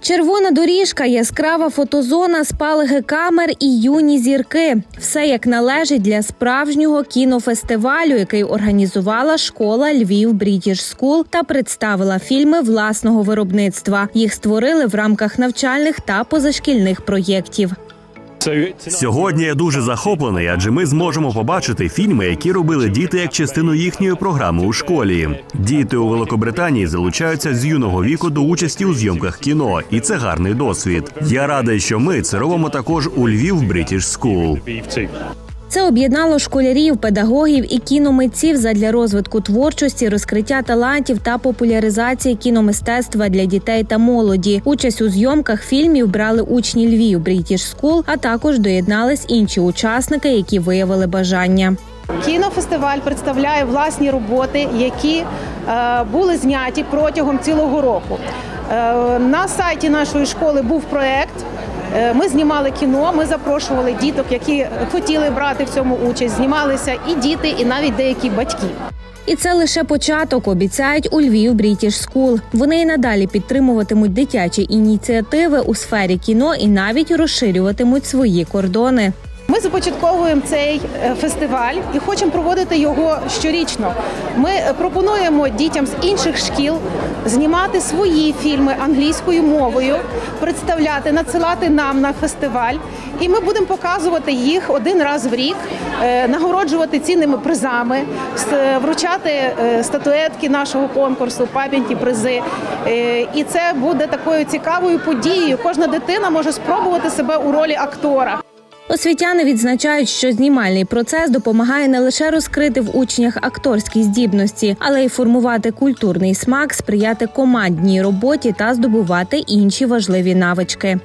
Червона доріжка, яскрава фотозона, спалахи камер і юні зірки. Все як належить для справжнього кінофестивалю, який організувала школа Львів Брітіш Скул та представила фільми власного виробництва. Їх створили в рамках навчальних та позашкільних проєктів. Сьогодні я дуже захоплений, адже ми зможемо побачити фільми, які робили діти як частину їхньої програми у школі. Діти у Великобританії залучаються з юного віку до участі у зйомках кіно, і це гарний досвід. Я радий, що ми це робимо також у Львів British School. Це об'єднало школярів, педагогів і кіномитців задля розвитку творчості, розкриття талантів та популяризації кіномистецтва для дітей та молоді. Участь у зйомках фільмів брали учні Львів Брітіш Скул, а також доєднались інші учасники, які виявили бажання. Кінофестиваль представляє власні роботи, які е, були зняті протягом цілого року. Е, на сайті нашої школи був проект. Е, Ми знімали кіно, ми запрошували діток, які хотіли брати в цьому участь. Знімалися і діти, і навіть деякі батьки. І це лише початок, обіцяють у Львів Брітіш Скул. Вони і надалі підтримуватимуть дитячі ініціативи у сфері кіно і навіть розширюватимуть свої кордони. Ми започатковуємо цей е, фестиваль і хочемо проводити його щорічно. Ми е, пропонуємо дітям з інших шкіл знімати свої фільми англійською мовою, представляти, надсилати нам на фестиваль. І ми будемо показувати їх один раз в рік, е, нагороджувати цінними призами, вручати статуетки нашого конкурсу, пам'ятні призи. І це буде такою цікавою подією. Кожна дитина може спробувати себе у ролі актора. Освітяни відзначають, що знімальний процес допомагає не лише розкрити в учнях акторські здібності, але й формувати культурний смак, сприяти командній роботі та здобувати інші важливі навички.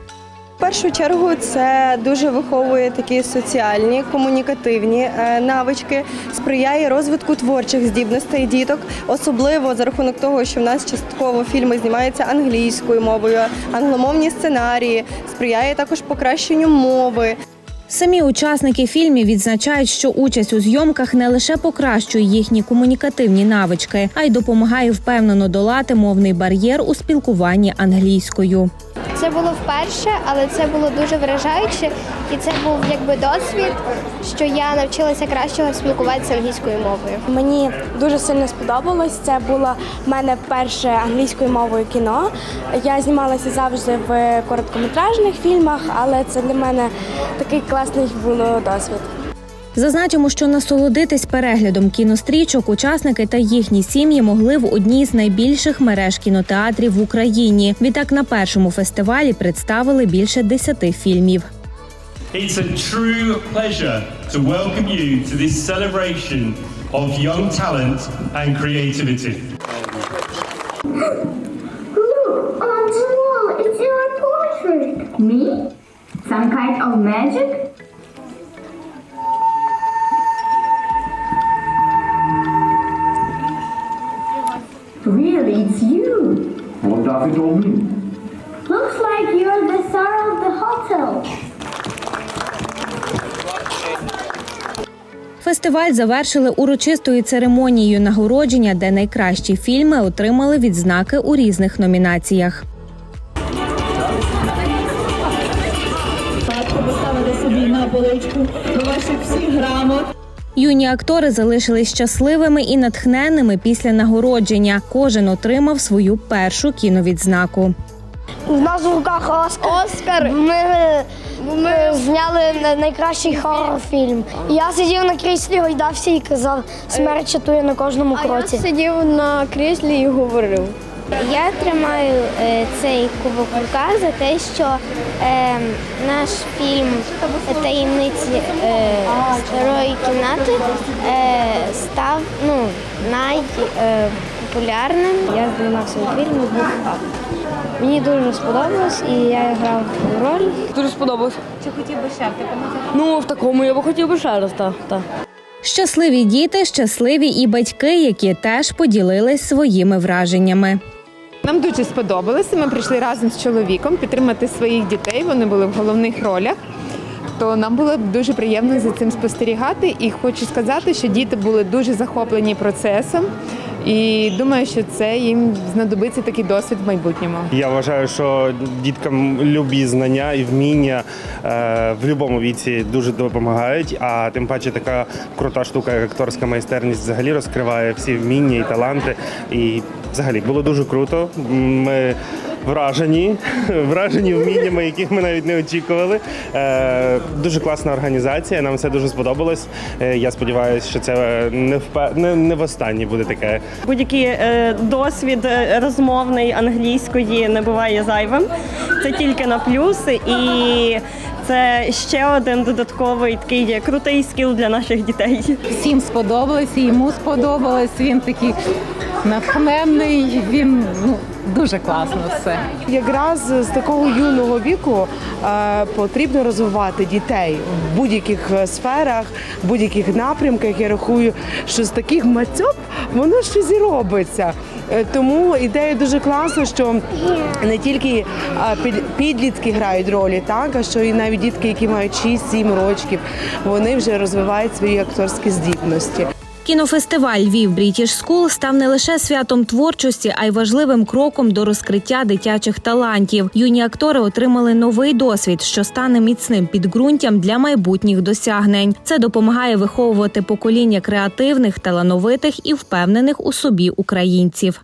В першу чергу це дуже виховує такі соціальні, комунікативні е, навички, сприяє розвитку творчих здібностей діток, особливо за рахунок того, що в нас частково фільми знімаються англійською мовою, англомовні сценарії, сприяє також покращенню мови. Самі учасники фільмів відзначають, що участь у зйомках не лише покращує їхні комунікативні навички, а й допомагає впевнено долати мовний бар'єр у спілкуванні англійською. Це було вперше, але це було дуже вражаюче, і це був якби досвід, що я навчилася кращого спілкуватися англійською мовою. Мені дуже сильно сподобалось. Це було в мене перше англійською мовою кіно. Я знімалася завжди в короткометражних фільмах, але це для мене такий класний було досвід. Зазначимо, що насолодитись переглядом кінострічок учасники та їхні сім'ї могли в одній з найбільших мереж кінотеатрів в Україні. Відтак на першому фестивалі представили більше десяти фільмів. It's a true pleasure to welcome you to this celebration of young talent and creativity. Look, on the wall, it's your portrait. Me? Some kind of magic? Really, it's you. What does it all mean? Looks like you're the star of the hotel. Фестиваль завершили урочистою церемонією нагородження, де найкращі фільми отримали відзнаки у різних номінаціях. поставити собі на поличку до ваших всіх грамот. Юні актори залишились щасливими і натхненними після нагородження. Кожен отримав свою першу кіновідзнаку. У нас в руках Оскар. Оскар. Ми, ми зняли найкращий хоррор-фільм. Я сидів на кріслі, гойдався і казав, смерть чатує на кожному кроці. Я сидів на кріслі і говорив. Я тримаю е, цей кубок в руках за те, що е, наш фільм таємниці е, старої кімнати е, став ну, найпопулярним. Я знімався у фільмі був Мені дуже сподобалось і я грав роль. Дуже сподобалось. Чи хотів би ще Ну, в такому я би хотів би ще раз, так. Щасливі діти, щасливі і батьки, які теж поділились своїми враженнями. Нам дуже сподобалося. Ми прийшли разом з чоловіком підтримати своїх дітей. Вони були в головних ролях. То нам було дуже приємно за цим спостерігати. І хочу сказати, що діти були дуже захоплені процесом. І думаю, що це їм знадобиться такий досвід в майбутньому. Я вважаю, що діткам любі знання і вміння е, в будь-якому віці дуже допомагають. А тим паче така крута штука, як акторська майстерність, взагалі розкриває всі вміння і таланти. І взагалі було дуже круто. Ми вражені, вражені вміннями, яких ми навіть не очікували. Е, дуже класна організація. Нам все дуже сподобалось. Е, я сподіваюся, що це не впе... не, не востаннє буде таке. Будь-який е, досвід е, розмовний англійської не буває зайвим. Це тільки на плюси, і це ще один додатковий такий крутий скіл для наших дітей. Всім сподобалось, і йому сподобалось. Він такий натхненний, він ну, дуже класно все. Якраз з такого юного віку е, потрібно розвивати дітей в будь-яких е, сферах, в будь-яких напрямках. Я рахую, що з таких мацьоп воно щось і робиться. Е, Тому ідея дуже класна, що не тільки е, підлітки грають ролі, так а що і навіть дітки, які мають 6-7 років, вони вже розвивають свої акторські здібності. Кінофестиваль Львів Брітіш Скул став не лише святом творчості, а й важливим кроком до розкриття дитячих талантів. Юні актори отримали новий досвід, що стане міцним підґрунтям для майбутніх досягнень. Це допомагає виховувати покоління креативних, талановитих і впевнених у собі українців.